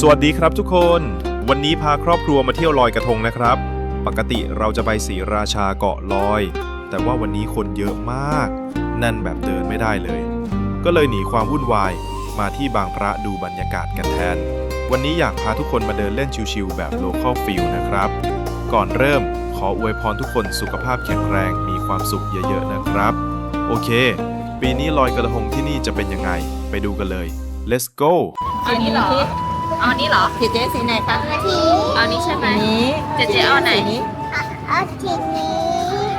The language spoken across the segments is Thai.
สวัสดีครับทุกคน วันนี้พาครอบครัวมาเที่ยวลอยกระทงนะครับ ปกติเราจะไปศรีราชาเกาะลอย แต่ว่าวันนี้คนเยอะมาก นั่นแบบเดินไม่ได้เลย ก็เลยหนีความวุ่นวายมาที่บางพระดูบรรยากาศกันแทน วันนี้อยากพาทุกคนมาเดินเล่นชิวๆแบบ local feel นะครับ ก่อนเริ่มขออวยพรทุกคนสุขภาพแข็งแรงมีความสุขเยอะๆนะครับ โอเค ปีนี้ลอยกระทงที่นี่จะเป็นยังไง ไปดูกันเลย let's go อันนี้เหรอ เอาอันนี้เหรอเจ๊เจ๊สีไหนคะทีเอาอันนี้ใช่ไหมอันนี้เจ๊เจ๊เอาไหน สีนี้ เอาทีนี้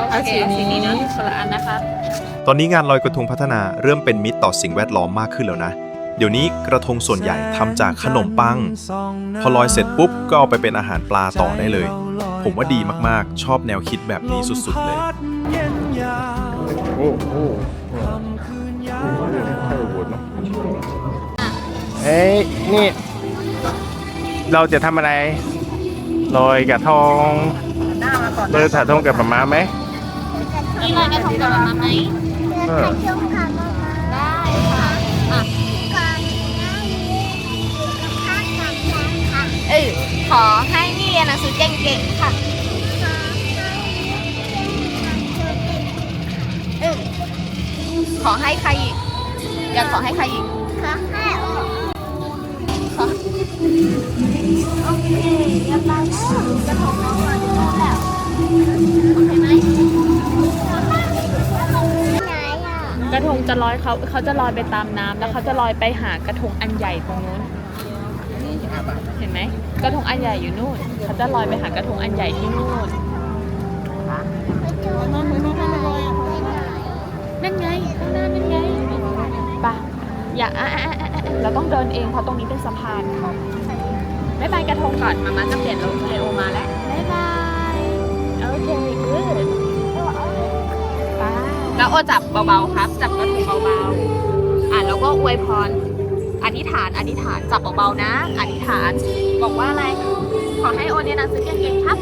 เอาสีนี้นี้นะคนละอันนะคะ ตอนนี้งานลอยกระทงพัฒนาเริ่มเป็นมิตรต่อสิ่งแวดล้อมมากขึ้นแล้วนะ เดี๋ยวนี้กระทงส่วนใหญ่ทำจากขนมปัง พอลอยเสร็จปุ๊บก็เอาไปเป็นอาหารปลาต่อได้เลย ผมว่าดีมากๆ ชอบแนวคิดแบบนี้สุดๆเลย โอ้โหเฮ้ยนี่ เราจะทำอะไรลอยกระทงลอยกระทงกับหมาม้าไหมนี่ลอยกระทงกับมาไหมเออชมค่ะมามาได้ค่ะอะก่อข้านี้สุขภาพแข็งแรงค่ะเออขอให้นี่เรียนหนังสือเก่งๆค่ะเออขอให้ใครอีกอยากขอให้ใครอีก โอเคเรียบร้อยแล้วกระทงน้องลอยแล้วโอเคไหมไหนอะกระทงจะลอยเขาเขาจะลอยไปตามน้ำแล้วเขาจะลอยไปหากระทงอันใหญ่ตรงนู้น เห็นไหมกระทงอันใหญ่อยู่นู่น เขาจะลอยไปหากระทงอันใหญ่ที่นู่น ไปดูน้อ เดินเองเพราะตรงนี้เป็นสะพานค่ะบ๊ายบายกระทงก่อนมามาจะเปลี่ยนโลเลโอมาแล้วบ๊ายบายโอเคกูดแล้วโอจับเบาๆครับ จับกระทงเบาๆอะแล้วก็อวยพรอธิษฐานอธิษฐานจับเบาๆนะ อธิษฐาน บอกว่าอะไร ขอให้โอเรียนหนังสือเก่งๆครับ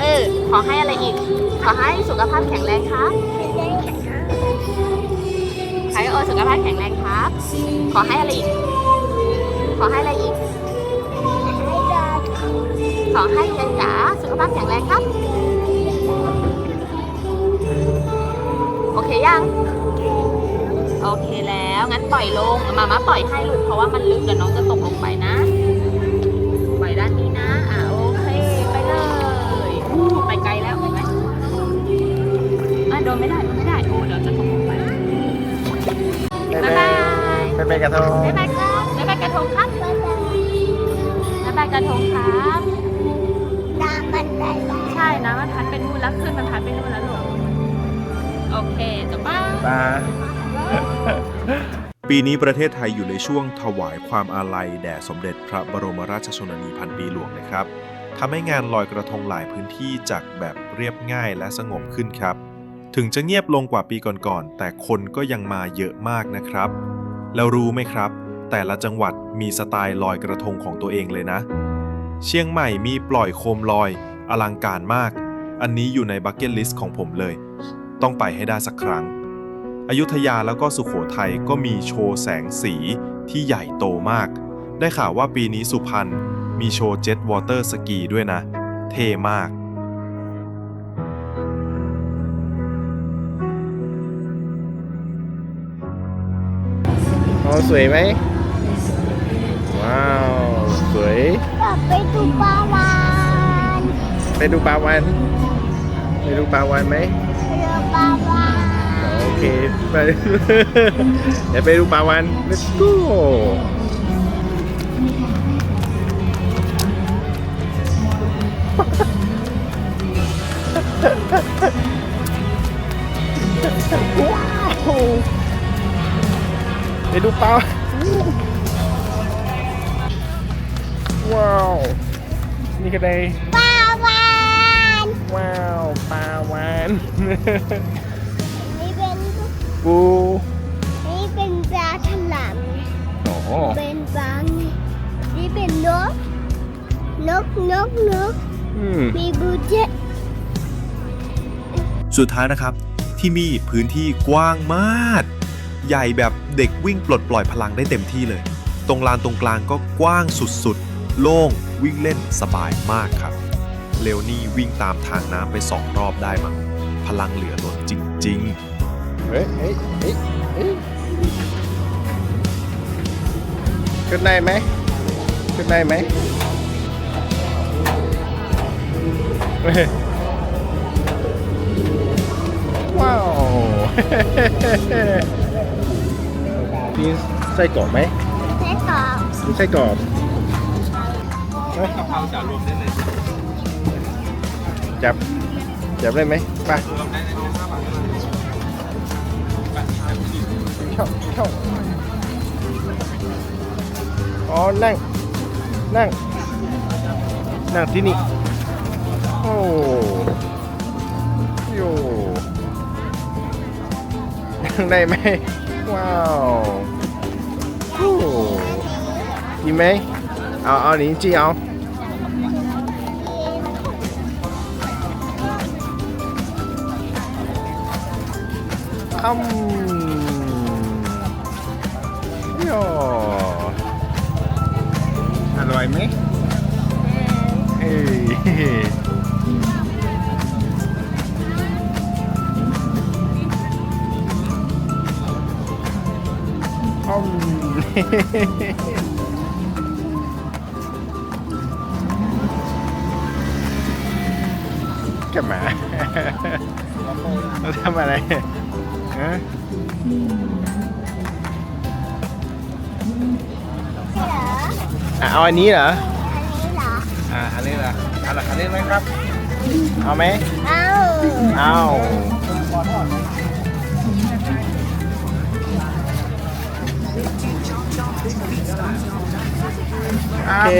เออขอให้อะไรอีก ขอให้สุขภาพแข็งแรงครับ สุขภาพแข็งแรงครับ ขอให้อะไรอีก ขอให้อะไรอีก ขอให้ยายจ๋าสุขภาพแข็งแรงครับ โอเคยัง โอเคแล้วงั้นปล่อยลง มามาปล่อยให้ลูกเพราะว่ามันลึกเดี๋ยวน้องจะตกลงไปนะ ปล่อยด้านนี้นะ อะโอเคไปเลยอู้ไปไกลแล้วเห็นไหมอะโดนไม่ได้ายบายกระทงบ๊ายบายครับบ๊ายบายกระทงครับบ๊ายบายกระทงครับน้ำมันไหลไหลใช่นะมันพัดไปนู่นแล้วขึ้นมันพัดไปนู่นแล้วลูกโอเคจบป้าปลาปีนี้ประเทศไทยอยู่ในช่วงถวายความอาลัยแด่สมเด็จพระบรมราชชนนีพันปีหลวงนะครับทำให้งานลอยกระทงหลายพื้นที่จากแบบเรียบง่ายและสงบขึ้นครับ ถึงจะเงียบลงกว่าปีก่อนๆ แต่คนก็ยังมาเยอะมากนะครับ แล้วรู้ไหมครับ แต่ละจังหวัดมีสไตล์ลอยกระทงของตัวเองเลยนะ เชียงใหม่มีปล่อยโคมลอย อลังการมาก อันนี้อยู่ในบักเก็ตลิสต์ของผมเลย ต้องไปให้ได้สักครั้ง อยุธยาแล้วก็สุขโขทัยก็มีโชว์แสงสีที่ใหญ่โตมาก ได้ข่าวว่าปีนี้สุพรรณมีโชว์เจ็ตวอเตอร์สกีด้วยนะ เท่มาก อ๋อสวยไหมว้าว สวยกลับไปดูปลาวานไปดูปลาวันไปดูปลาวันไหมไปดูปลาวานโอเคไปเดี๋ยวไปดูปลาวัน let's go ไปดูปลาว้าว นี่ก็ได้ปลาวานว้าวปลาวานนี่เป็นปูนี่เป็นปลาฉลามโอ้โหเป็นปลานี่เป็นนกนกนกนกอืมมีบูเจตสุดท้ายนะครับที่มีพื้นที่กว้างมาก ใหญ่แบบเด็กวิ่งปลดปล่อยพลังได้เต็มที่เลย ตรงลานตรงกลางก็กว้างสุดๆ โล่งวิ่งเล่นสบายมากครับ เลวนี่วิ่งตามทางน้ำไปสองรอบได้มั้งพลังเหลือล้นจริงๆ เฮ้ยเฮ้ยเฮ้ยเฮ้ยขึ้นได้ไหมขึ้นได้ไหมเฮ้ยว้าว มีไส้กรอกไหมใช้กรอบมีไส้กรอกจับจับได้ไหมไปเข้าเข้าอ๋อ นั่ง นั่ง นั่งที่นี่ โอ้โยนั่งได้ไหม ว้าวโอ้ กินไหมเอาเอาหนิ จีเอาอืมโยอร่อยไหมเฮ้ยอืมกันมาเราทำอะไรฮะใช่เหรออะเอาอันนี้เหรออันนี้เหรอ อ่าอันนี้เหรอเอาละอันนี้ไหมครับ เอาไหมเอาเอาโอเค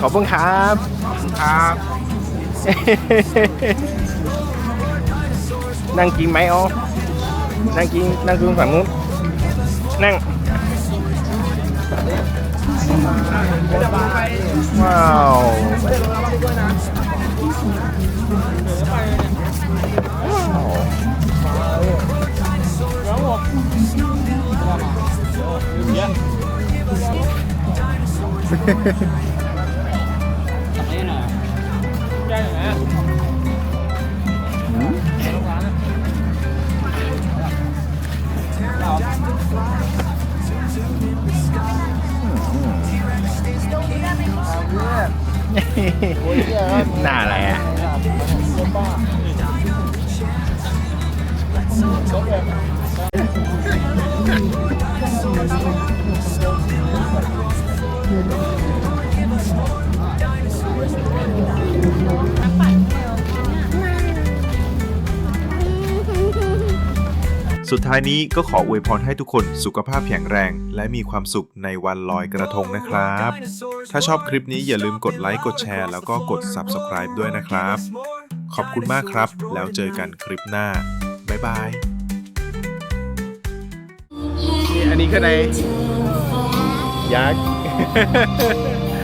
ขอบคุณครับ ครับ นั่งกินไหมอ๋อนั่งกิน หน้าอะไรอะ สุดท้ายนี้ก็ขออวยพรให้ทุกคนสุขภาพแข็งแรง และมีความสุขในวันลอยกระทงนะครับ ถ้าชอบคลิปนี้อย่าลืมกดไลค์กดแชร์ แล้วก็กด Subscribe ด้วยนะครับ ขอบคุณมากครับ แล้วเจอกันคลิปหน้า บ๊ายบาย อันนี้คือในยักษ์